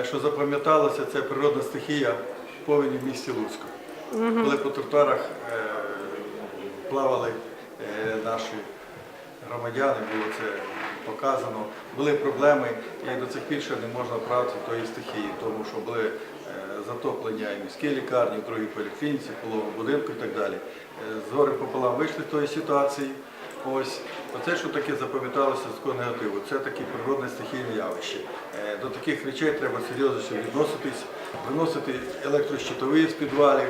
Е, Що запам'яталося, це природна стихія повені в місті Луцьку. Коли по тротуарах е, плавали е, наші громадяни, було це показано. Були проблеми, і до цих пір ще не можна правити тої стихії, тому що були затоплення і міській лікарні, в другій поліклініці, половому будинку і так далі. Е, З горем пополам вийшли з тої ситуації. Ось оце, що таке запам'яталося з такого негативу, це таке природне стихійне явище. До таких речей треба серйозно відноситись, виносити електрощитові з підвалів,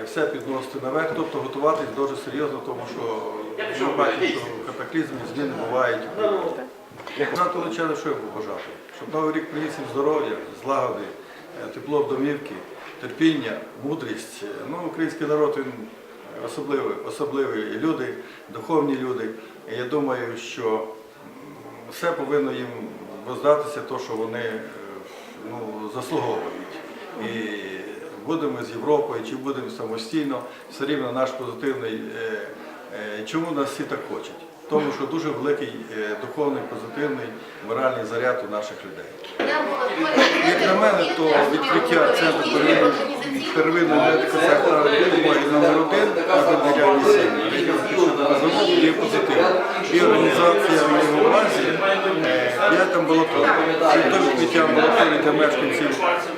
е, все підносити наверх, тобто готуватись дуже серйозно, тому що ми бачимо, що катаклізми, зміни бувають. Знати Лучани, що я побажати? Щоб новий рік приніс їм здоров'я, злагоди, тепло в домівки, терпіння, мудрість. Е, Ну, український народ він особливий, особливі люди, духовні люди. І я думаю, що все повинно їм воздатися, то, що вони е, ну, заслуговують. І будемо з Європою, чи будемо самостійно, все рівно наш позитивний. е, е, Чому нас всі так хочуть? Тому що дуже великий е, духовний, позитивний, моральний заряд у наших людей. Як на мене, то відкриття центру первинної медико-санітарної допомоги номер один на Державній сім'ї є позитивно. І організація в його увазі п'ять амбулаторій. І то відкриття амбулаторій для мешканців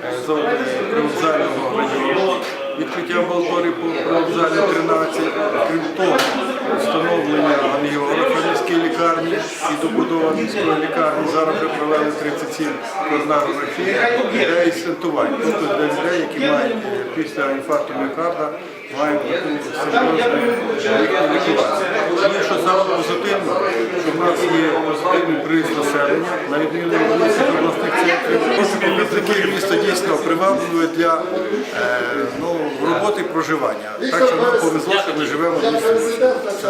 е, привокзального району, відкриття амбулаторій по привокзальній 13, крім того, встановлення ангіографа в міській лікарні і добудова міської лікарні. Зараз вже провели 37 коронарографії для і стентувань. Тобто для людей, які мають після інфаркту міокарда, мають таку серйозну лікування. І що саме позитивно, що в нас є позитивний приїзд населення, на відміну від обласних центрів. Показники міста дійсно привабливі для е, ну, роботи і проживання. Так що нам повезло, що ми живемо в місті.